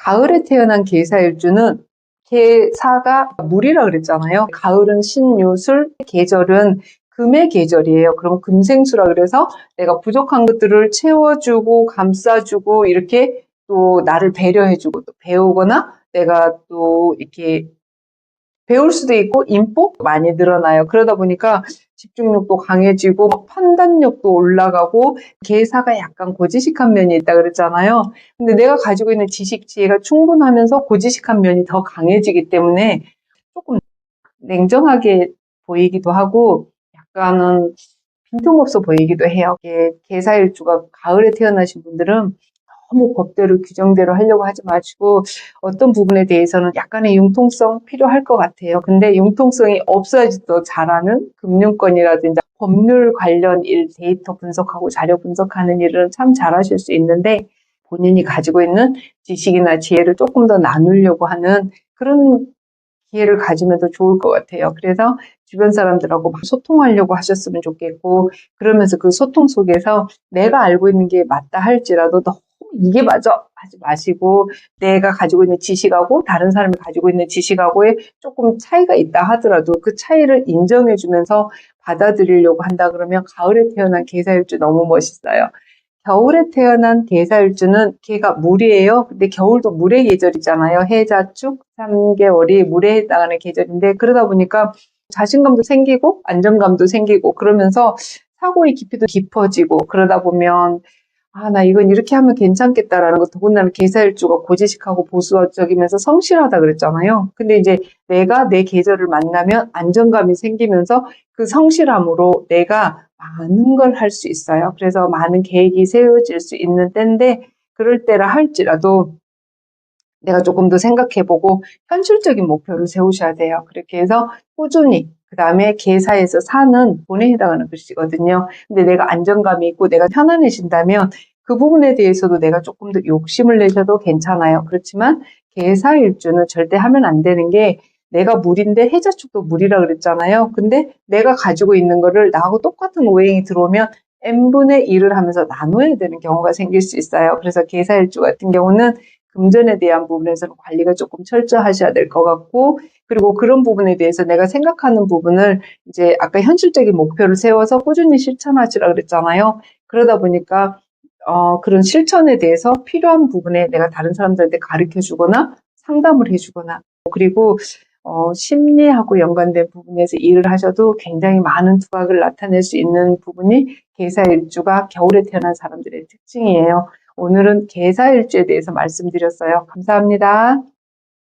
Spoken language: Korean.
가을에 태어난 계사일주는 계사가 물이라 그랬잖아요. 가을은 신유술, 계절은 금의 계절이에요. 그럼 금생수라 그래서 내가 부족한 것들을 채워주고 감싸주고 이렇게 또 나를 배려해주고 또 배우거나 내가 또 이렇게 배울 수도 있고 인복 많이 늘어나요. 그러다 보니까 집중력도 강해지고 막 판단력도 올라가고 계사가 약간 고지식한 면이 있다 그랬잖아요. 근데 내가 가지고 있는 지식 지혜가 충분하면서 고지식한 면이 더 강해지기 때문에 조금 냉정하게 보이기도 하고 약간은 빈틈없어 보이기도 해요. 이게 계사일주가 가을에 태어나신 분들은 너무 법대로 규정대로 하려고 하지 마시고 어떤 부분에 대해서는 약간의 융통성 필요할 것 같아요. 근데 융통성이 없어야지도 잘하는 금융권이라든지 법률 관련 일, 데이터 분석하고 자료 분석하는 일은 참 잘하실 수 있는데 본인이 가지고 있는 지식이나 지혜를 조금 더 나누려고 하는 그런 기회를 가지면 더 좋을 것 같아요. 그래서 주변 사람들하고 소통하려고 하셨으면 좋겠고 그러면서 그 소통 속에서 내가 알고 있는 게 맞다 할지라도 이게 맞아 하지 마시고 내가 가지고 있는 지식하고 다른 사람이 가지고 있는 지식하고의 조금 차이가 있다 하더라도 그 차이를 인정해 주면서 받아들이려고 한다 그러면 가을에 태어난 계사일주 너무 멋있어요. 겨울에 태어난 계사일주는 걔가 물이에요. 근데 겨울도 물의 계절이잖아요. 해자축 3개월이 물에 해당하는 계절인데 그러다 보니까 자신감도 생기고 안정감도 생기고 그러면서 사고의 깊이도 깊어지고 그러다 보면 아, 나 이건 이렇게 하면 괜찮겠다라는 거 더군다나 계사일주가 고지식하고 보수적이면서 성실하다 그랬잖아요. 근데 이제 내가 내 계절을 만나면 안정감이 생기면서 그 성실함으로 내가 많은 걸 할 수 있어요. 그래서 많은 계획이 세워질 수 있는 때인데 그럴 때라 할지라도 내가 조금 더 생각해보고 현실적인 목표를 세우셔야 돼요. 그렇게 해서 꾸준히 그 다음에 개사에서 사는 본에 해당하는 글씨거든요. 근데 내가 안정감이 있고 내가 편안해진다면 그 부분에 대해서도 내가 조금 더 욕심을 내셔도 괜찮아요. 그렇지만 개사 일주는 절대 하면 안 되는 게 내가 물인데 해자축도 물이라 그랬잖아요. 근데 내가 가지고 있는 거를 나하고 똑같은 오행이 들어오면 n분의 1을 하면서 나눠야 되는 경우가 생길 수 있어요. 그래서 계사일주 같은 경우는 금전에 대한 부분에서는 관리가 조금 철저하셔야 될 것 같고 그리고 그런 부분에 대해서 내가 생각하는 부분을 이제 아까 현실적인 목표를 세워서 꾸준히 실천하시라 그랬잖아요. 그러다 보니까 어, 그런 실천에 대해서 필요한 부분에 내가 다른 사람들한테 가르쳐 주거나 상담을 해 주거나 그리고 어, 심리하고 연관된 부분에서 일을 하셔도 굉장히 많은 두각을 나타낼 수 있는 부분이 계사일주가 겨울에 태어난 사람들의 특징이에요. 오늘은 계사일주에 대해서 말씀드렸어요. 감사합니다.